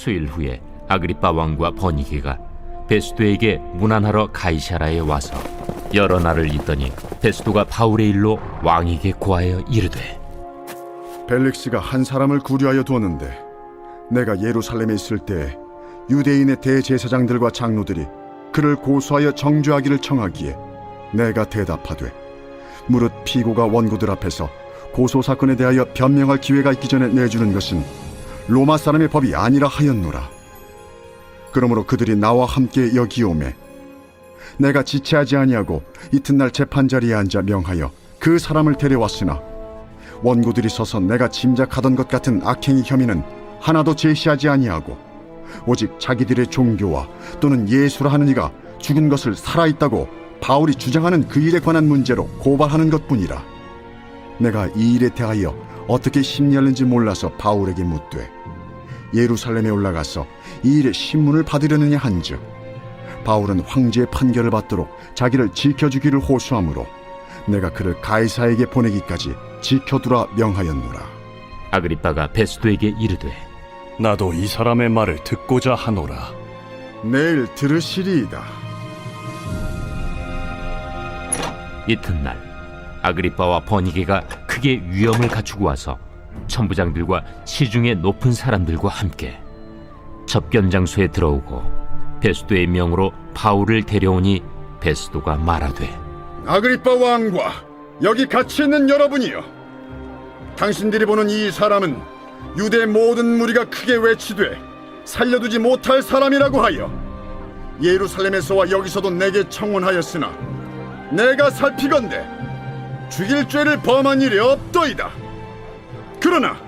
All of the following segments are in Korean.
수일 후에 아그리빠 왕과 버니게가 베스도에게 문안하러 가이사라에 와서 여러 날을 있더니 베스도가 바울의 일로 왕에게 고하여 이르되 벨릭스가 한 사람을 구류하여 두었는데 내가 예루살렘에 있을 때 유대인의 대제사장들과 장로들이 그를 고소하여 정죄하기를 청하기에 내가 대답하되 무릇 피고가 원고들 앞에서 고소 사건에 대하여 변명할 기회가 있기 전에 내주는 것은 로마 사람의 법이 아니라 하였노라. 그러므로 그들이 나와 함께 여기 오매 내가 지체하지 아니하고 이튿날 재판 자리에 앉아 명하여 그 사람을 데려왔으나 원고들이 서서 내가 짐작하던 것 같은 악행의 혐의는 하나도 제시하지 아니하고 오직 자기들의 종교와 또는 예수라 하는 이가 죽은 것을 살아있다고 바울이 주장하는 그 일에 관한 문제로 고발하는 것뿐이라 내가 이 일에 대하여 어떻게 심리하는지 몰라서 바울에게 묻되 예루살렘에 올라가서 이 일의 신문을 받으려느냐 한즉 바울은 황제의 판결을 받도록 자기를 지켜주기를 호소하므로 내가 그를 가이사에게 보내기까지 지켜두라 명하였노라. 아그리빠가 베스도에게 이르되 나도 이 사람의 말을 듣고자 하노라. 내일 들으시리이다. 이튿날 아그리빠와 버니게가 크게 위험을 갖추고 와서 천부장들과 시중의 높은 사람들과 함께 접견 장소에 들어오고 베스도의 명으로 바울을 데려오니 베스도가 말하되 아그리빠 왕과 여기 같이 있는 여러분이여, 당신들이 보는 이 사람은 유대 모든 무리가 크게 외치되 살려두지 못할 사람이라고 하여 예루살렘에서와 여기서도 내게 청혼하였으나 내가 살피건대 죽일 죄를 범한 일이 없더이다. 그러나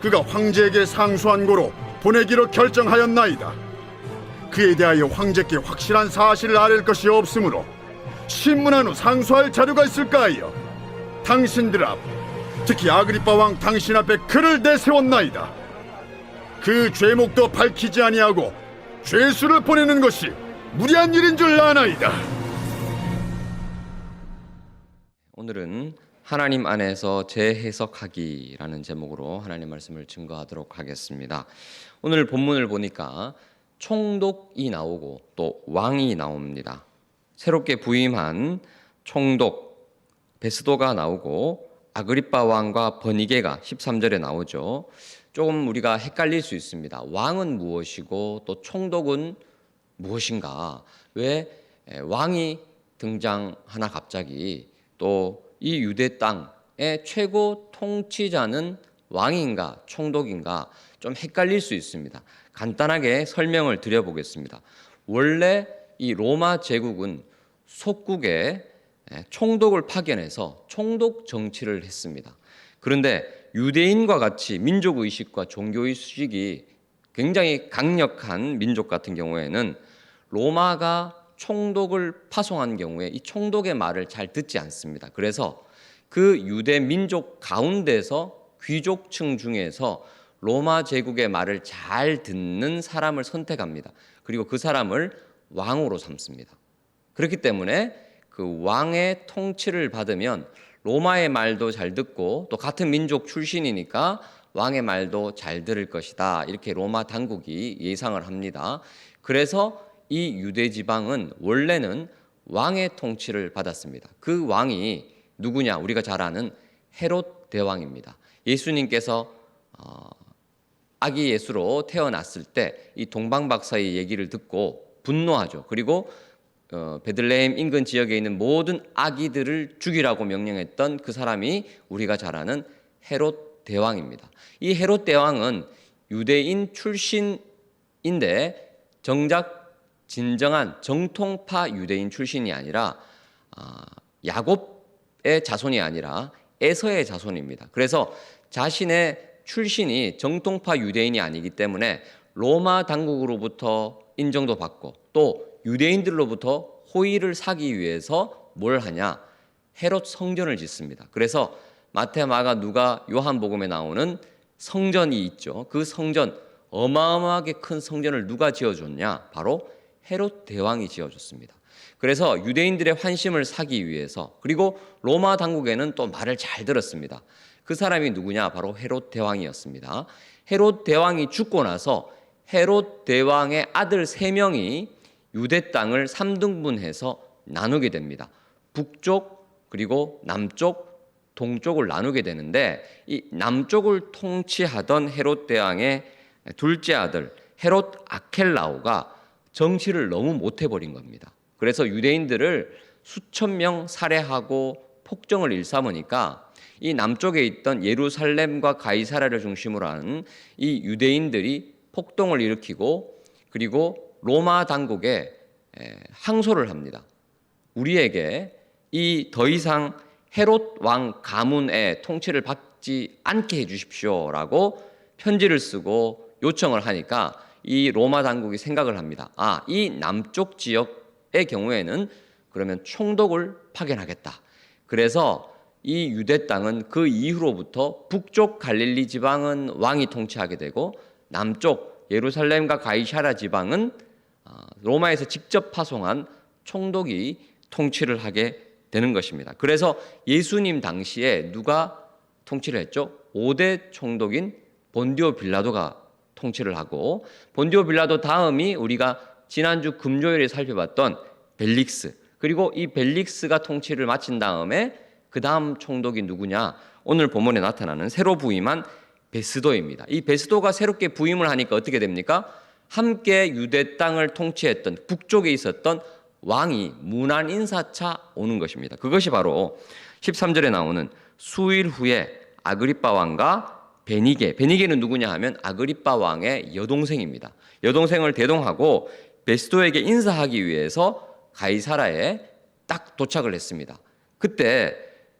그가 황제에게 상소한 고로 보내기로 결정하였나이다. 그에 대하여 황제께 확실한 사실을 아랠 것이 없으므로 신문한 후 상소할 자료가 있을까 하여 당신들 앞 특히 아그리빠 왕 당신 앞에 그를 내세웠나이다. 그 죄목도 밝히지 아니하고 죄수를 보내는 것이 무리한 일인 줄 아나이다. 오늘은 하나님 안에서 재해석하기라는 제목으로 하나님 말씀을 증거하도록 하겠습니다. 오늘 본문을 보니까 총독이 나오고 또 왕이 나옵니다. 새롭게 부임한 총독 베스도가 나오고 아그리빠 왕과 버니게가 13절에 나오죠. 조금 우리가 헷갈릴 수 있습니다. 왕은 무엇이고 또 총독은 무엇인가? 왜 에, 왕이 등장하나 갑자기 또 이 유대 땅의 최고 통치자는 왕인가 총독인가 좀 헷갈릴 수 있습니다. 간단하게 설명을 드려보겠습니다. 원래 이 로마 제국은 속국에 총독을 파견해서 총독 정치를 했습니다. 그런데 유대인과 같이 민족 의식과 종교 의식이 굉장히 강력한 민족 같은 경우에는 로마가 총독을 파송한 경우에 이 총독의 말을 잘 듣지 않습니다. 그래서 그 유대 민족 가운데서 귀족층 중에서 로마 제국의 말을 잘 듣는 사람을 선택합니다. 그리고 그 사람을 왕으로 삼습니다. 그렇기 때문에 그 왕의 통치를 받으면 로마의 말도 잘 듣고 또 같은 민족 출신이니까 왕의 말도 잘 들을 것이다. 이렇게 로마 당국이 예상을 합니다. 그래서 이 유대 지방은 원래는 왕의 통치를 받았습니다. 그 왕이 누구냐? 우리가 잘 아는 헤롯 대왕입니다. 예수님께서 어, 아기 예수로 태어났을 때 이 동방 박사의 얘기를 듣고 분노하죠. 그리고 어, 베들레헴 인근 지역에 있는 모든 아기들을 죽이라고 명령했던 그 사람이 우리가 잘 아는 헤롯 대왕입니다. 이 헤롯 대왕은 유대인 출신인데 정작 진정한 정통파 유대인 출신이 아니라 아, 야곱의 자손이 아니라 에서의 자손입니다. 그래서 자신의 출신이 정통파 유대인이 아니기 때문에 로마 당국으로부터 인정도 받고 또 유대인들로부터 호의를 사기 위해서 뭘 하냐? 헤롯 성전을 짓습니다. 그래서 마태, 마가, 누가, 요한복음에 나오는 성전이 있죠. 그 성전 어마어마하게 큰 성전을 누가 지어줬냐? 바로 헤롯 대왕이 지어줬습니다. 그래서 유대인들의 환심을 사기 위해서 그리고 로마 당국에는 또 말을 잘 들었습니다. 그 사람이 누구냐? 바로 헤롯 대왕이었습니다. 헤롯 대왕이 죽고 나서 헤롯 대왕의 아들 세 명이 유대 땅을 3등분해서 나누게 됩니다. 북쪽 그리고 남쪽 동쪽을 나누게 되는데 이 남쪽을 통치하던 헤롯 대왕의 둘째 아들 헤롯 아켈라오가 정치를 너무 못해 버린 겁니다. 그래서 유대인들을 수천 명 살해하고 폭정을 일삼으니까 이 남쪽에 있던 예루살렘과 가이사라를 중심으로 하는 이 유대인들이 폭동을 일으키고 그리고 로마 당국에 에, 항소를 합니다. 우리에게 이 더 이상 헤롯 왕 가문의 통치를 받지 않게 해 주십시오라고 편지를 쓰고 요청을 하니까 이 로마 당국이 생각을 합니다. 아, 이 남쪽 지역의 경우에는 그러면 총독을 파견하겠다. 그래서 이 유대 땅은 그 이후로부터 북쪽 갈릴리 지방은 왕이 통치하게 되고 남쪽 예루살렘과 가이샤라 지방은 아, 로마에서 직접 파송한 총독이 통치를 하게 되는 것입니다. 그래서 예수님 당시에 누가 통치를 했죠? 5대 총독인 본디오 빌라도가 통치를 하고 본디오 빌라도 다음이 우리가 지난주 금요일에 살펴봤던 벨릭스 그리고 이 벨릭스가 통치를 마친 다음에 그 다음 총독이 누구냐? 오늘 본문에 나타나는 새로 부임한 베스도입니다. 이 베스도가 새롭게 부임을 하니까 어떻게 됩니까? 함께 유대 땅을 통치했던 북쪽에 있었던 왕이 문안 인사차 오는 것입니다. 그것이 바로 13절에 나오는 수일 후에 아그리빠 왕과 베니게, 베니게는 누구냐 하면 아그리빠 왕의 여동생입니다. 여동생을 대동하고 베스도에게 인사하기 위해서 가이사라에 딱 도착을 했습니다. 그때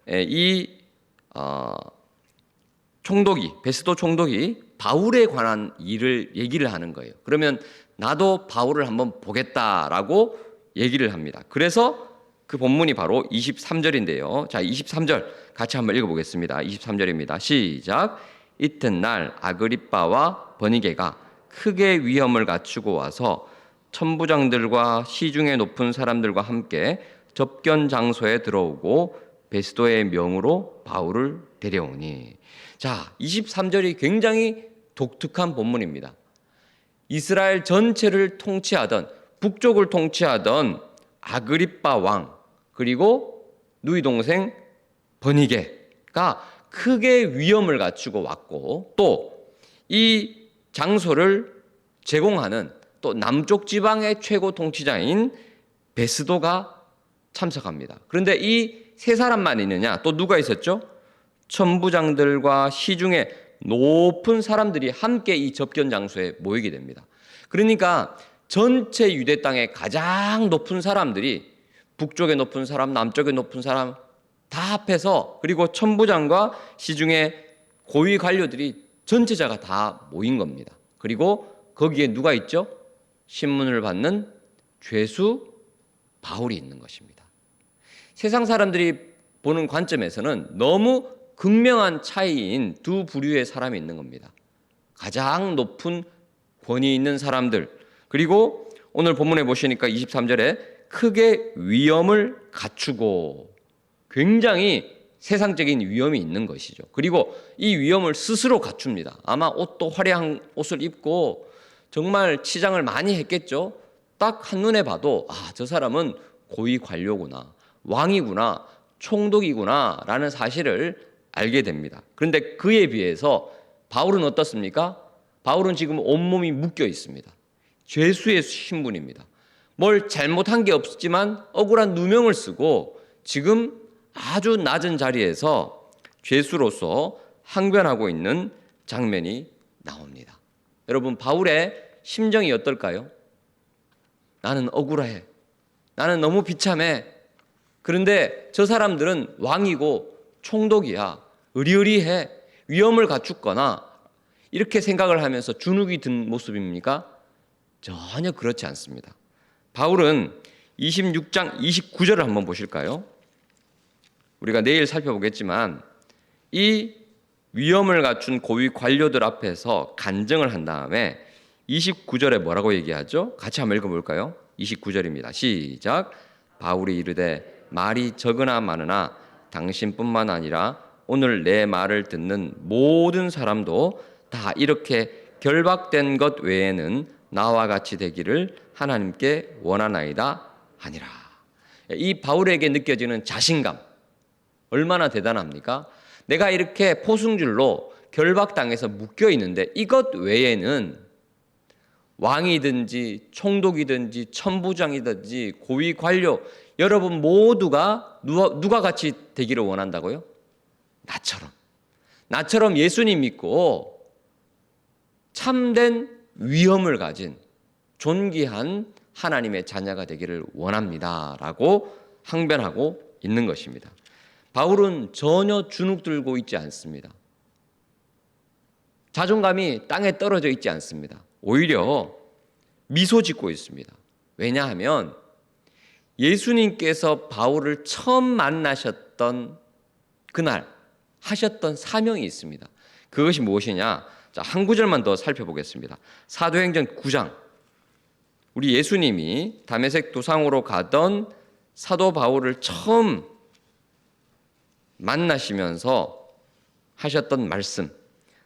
이 어, 총독이 베스도 총독이 바울에 관한 일을 얘기를 하는 거예요. 그러면 나도 바울을 한번 보겠다라고 얘기를 합니다. 그래서 그 본문이 바로 23절인데요. 자, 23절 같이 한번 읽어보겠습니다. 23절입니다. 시작. 이튿날 아그리빠와 버니게가 크게 위험을 갖추고 와서 천부장들과 시중에 높은 사람들과 함께 접견 장소에 들어오고 베스도의 명으로 바울을 데려오니 자 23절이 굉장히 독특한 본문입니다. 이스라엘 전체를 통치하던 북쪽을 통치하던 아그리빠 왕 그리고 누이 동생 버니게가 크게 위험을 갖추고 왔고 또 이 장소를 제공하는 또 남쪽 지방의 최고 통치자인 베스도가 참석합니다. 그런데 이 세 사람만 있느냐? 또 누가 있었죠? 천부장들과 시중에 높은 사람들이 함께 이 접견 장소에 모이게 됩니다. 그러니까 전체 유대 땅의 가장 높은 사람들이 북쪽에 높은 사람, 남쪽에 높은 사람 다 합해서 그리고 천부장과 시중의 고위 관료들이 전체자가 다 모인 겁니다. 그리고 거기에 누가 있죠? 신문을 받는 죄수 바울이 있는 것입니다. 세상 사람들이 보는 관점에서는 너무 극명한 차이인 두 부류의 사람이 있는 겁니다. 가장 높은 권위 있는 사람들 그리고 오늘 본문에 보시니까 23절에 크게 위험을 갖추고 굉장히 세상적인 위험이 있는 것이죠. 그리고 이 위험을 스스로 갖춥니다. 아마 옷도 화려한 옷을 입고 정말 치장을 많이 했겠죠. 딱 한눈에 봐도 아, 저 사람은 고위 관료구나. 왕이구나. 총독이구나. 라는 사실을 알게 됩니다. 그런데 그에 비해서 바울은 어떻습니까? 바울은 지금 온몸이 묶여 있습니다. 죄수의 신분입니다. 뭘 잘못한 게 없지만 억울한 누명을 쓰고 지금 아주 낮은 자리에서 죄수로서 항변하고 있는 장면이 나옵니다. 여러분, 바울의 심정이 어떨까요? 나는 억울해. 나는 너무 비참해. 그런데 저 사람들은 왕이고 총독이야. 의리의리해. 위험을 갖췄거나 이렇게 생각을 하면서 주눅이 든 모습입니까? 전혀 그렇지 않습니다. 바울은 26장 29절을 한번 보실까요? 우리가 내일 살펴보겠지만 이 위험을 갖춘 고위 관료들 앞에서 간증을 한 다음에 29절에 뭐라고 얘기하죠? 같이 한번 읽어볼까요? 29절입니다. 시작. 바울이 이르되 말이 적으나 많으나 당신뿐만 아니라 오늘 내 말을 듣는 모든 사람도 다 이렇게 결박된 것 외에는 나와 같이 되기를 하나님께 원하나이다 하니라. 이 바울에게 느껴지는 자신감 얼마나 대단합니까? 내가 이렇게 포승줄로 결박당해서 묶여 있는데 이것 외에는 왕이든지 총독이든지 천부장이든지 고위 관료 여러분 모두가 누가, 누가 같이 되기를 원한다고요? 나처럼 나처럼 예수님 믿고 참된 위엄을 가진 존귀한 하나님의 자녀가 되기를 원합니다 라고 항변하고 있는 것입니다. 바울은 전혀 주눅 들고 있지 않습니다. 자존감이 땅에 떨어져 있지 않습니다. 오히려 미소 짓고 있습니다. 왜냐하면 예수님께서 바울을 처음 만나셨던 그날 하셨던 사명이 있습니다. 그것이 무엇이냐? 자, 한 구절만 더 살펴보겠습니다. 사도행전 9장. 우리 예수님이 담에색 도상으로 가던 사도 바울을 처음 만나시면서 하셨던 말씀.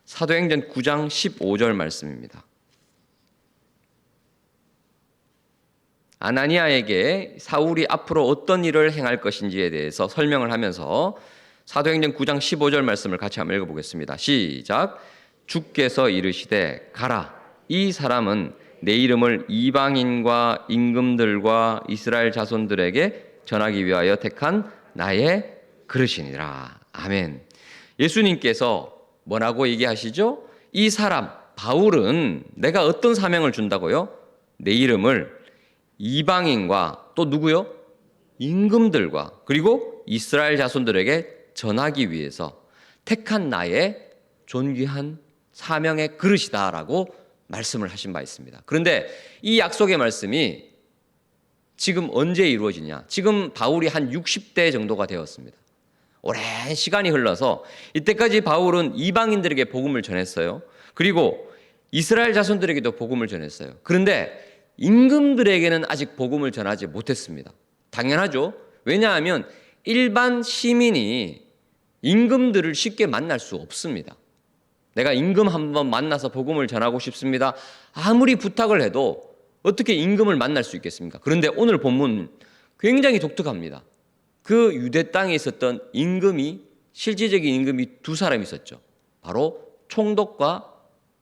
사도행전 9장 15절 말씀입니다. 아나니아에게 사울이 앞으로 어떤 일을 행할 것인지에 대해서 설명을 하면서 사도행전 9장 15절 말씀을 같이 한번 읽어보겠습니다. 시작. 주께서 이르시되 가라. 이 사람은 내 이름을 이방인과 임금들과 이스라엘 자손들에게 전하기 위하여 택한 나의 그릇이니라. 아멘. 예수님께서 뭐라고 얘기하시죠? 이 사람 바울은 내가 어떤 사명을 준다고요? 내 이름을 이방인과 또 누구요? 임금들과 그리고 이스라엘 자손들에게 전하기 위해서 택한 나의 존귀한 사명의 그릇이다라고 말씀을 하신 바 있습니다. 그런데 이 약속의 말씀이 지금 언제 이루어지냐? 지금 바울이 한 60대 정도가 되었습니다. 오랜 시간이 흘러서 이때까지 바울은 이방인들에게 복음을 전했어요. 그리고 이스라엘 자손들에게도 복음을 전했어요. 그런데 임금들에게는 아직 복음을 전하지 못했습니다. 당연하죠. 왜냐하면 일반 시민이 임금들을 쉽게 만날 수 없습니다. 내가 임금 한번 만나서 복음을 전하고 싶습니다. 아무리 부탁을 해도 어떻게 임금을 만날 수 있겠습니까? 그런데 오늘 본문 굉장히 독특합니다. 그 유대 땅에 있었던 임금이 실질적인 임금이 두 사람 있었죠. 바로 총독과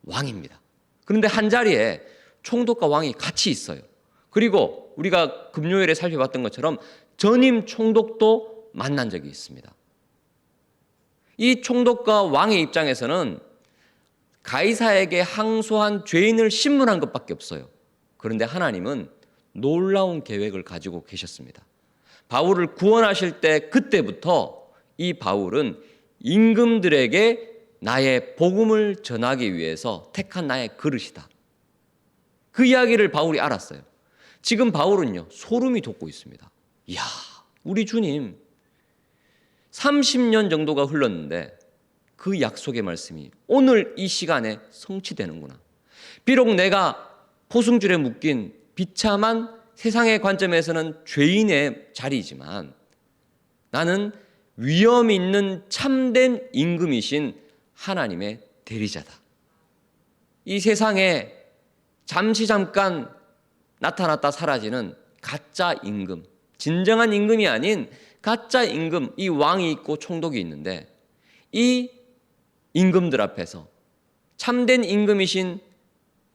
왕입니다. 그런데 한 자리에 총독과 왕이 같이 있어요. 그리고 우리가 금요일에 살펴봤던 것처럼 전임 총독도 만난 적이 있습니다. 이 총독과 왕의 입장에서는 가이사에게 항소한 죄인을 신문한 것밖에 없어요. 그런데 하나님은 놀라운 계획을 가지고 계셨습니다. 바울을 구원하실 때 그때부터 이 바울은 임금들에게 나의 복음을 전하기 위해서 택한 나의 그릇이다. 그 이야기를 바울이 알았어요. 지금 바울은요, 소름이 돋고 있습니다. 이야, 우리 주님 30년 정도가 흘렀는데 그 약속의 말씀이 오늘 이 시간에 성취되는구나. 비록 내가 포승줄에 묶인 비참한 세상의 관점에서는 죄인의 자리이지만 나는 위험 있는 참된 임금이신 하나님의 대리자다. 이 세상에 잠시 잠깐 나타났다 사라지는 가짜 임금, 진정한 임금이 아닌 가짜 임금, 이 왕이 있고 총독이 있는데 이 임금들 앞에서 참된 임금이신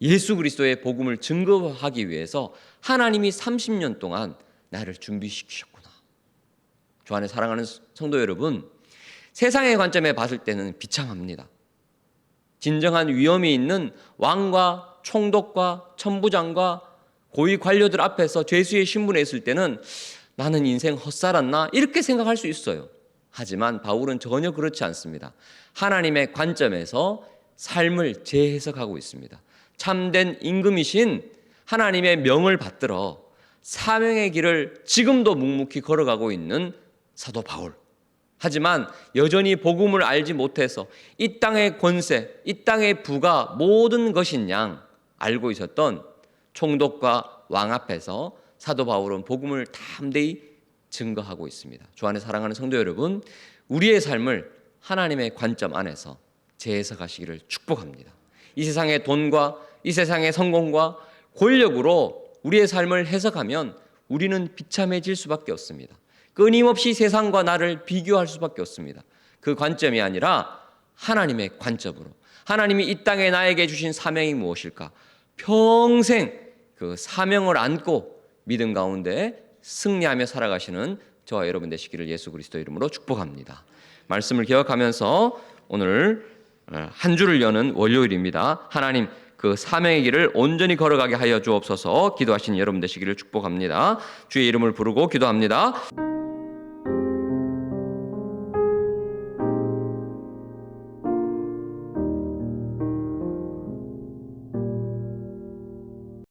예수 그리스도의 복음을 증거하기 위해서 하나님이 30년 동안 나를 준비시키셨구나. 주 안에 사랑하는 성도 여러분, 세상의 관점에 봤을 때는 비참합니다. 진정한 위험이 있는 왕과 총독과 천부장과 고위 관료들 앞에서 죄수의 신분에 있을 때는 나는 인생 헛살았나 이렇게 생각할 수 있어요. 하지만 바울은 전혀 그렇지 않습니다. 하나님의 관점에서 삶을 재해석하고 있습니다. 참된 임금이신 하나님의 명을 받들어 사명의 길을 지금도 묵묵히 걸어가고 있는 사도 바울. 하지만 여전히 복음을 알지 못해서 이 땅의 권세, 이 땅의 부가 모든 것인 양 알고 있었던 총독과 왕 앞에서 사도 바울은 복음을 담대히 증거하고 있습니다. 주 안에 사랑하는 성도 여러분, 우리의 삶을 하나님의 관점 안에서 재해석하시기를 축복합니다. 이 세상의 돈과 이 세상의 성공과 권력으로 우리의 삶을 해석하면 우리는 비참해질 수밖에 없습니다. 끊임없이 세상과 나를 비교할 수밖에 없습니다. 그 관점이 아니라 하나님의 관점으로 하나님이 이 땅에 나에게 주신 사명이 무엇일까? 평생 그 사명을 안고 믿음 가운데 승리하며 살아가시는 저와 여러분 되시기를 예수 그리스도 이름으로 축복합니다. 말씀을 기억하면서 오늘 어, 한 주를 여는 월요일입니다. 하나님 그 사명의 길을 온전히 걸어가게 하여 주옵소서 기도하신 여러분 되시기를 축복합니다. 주의 이름을 부르고 기도합니다.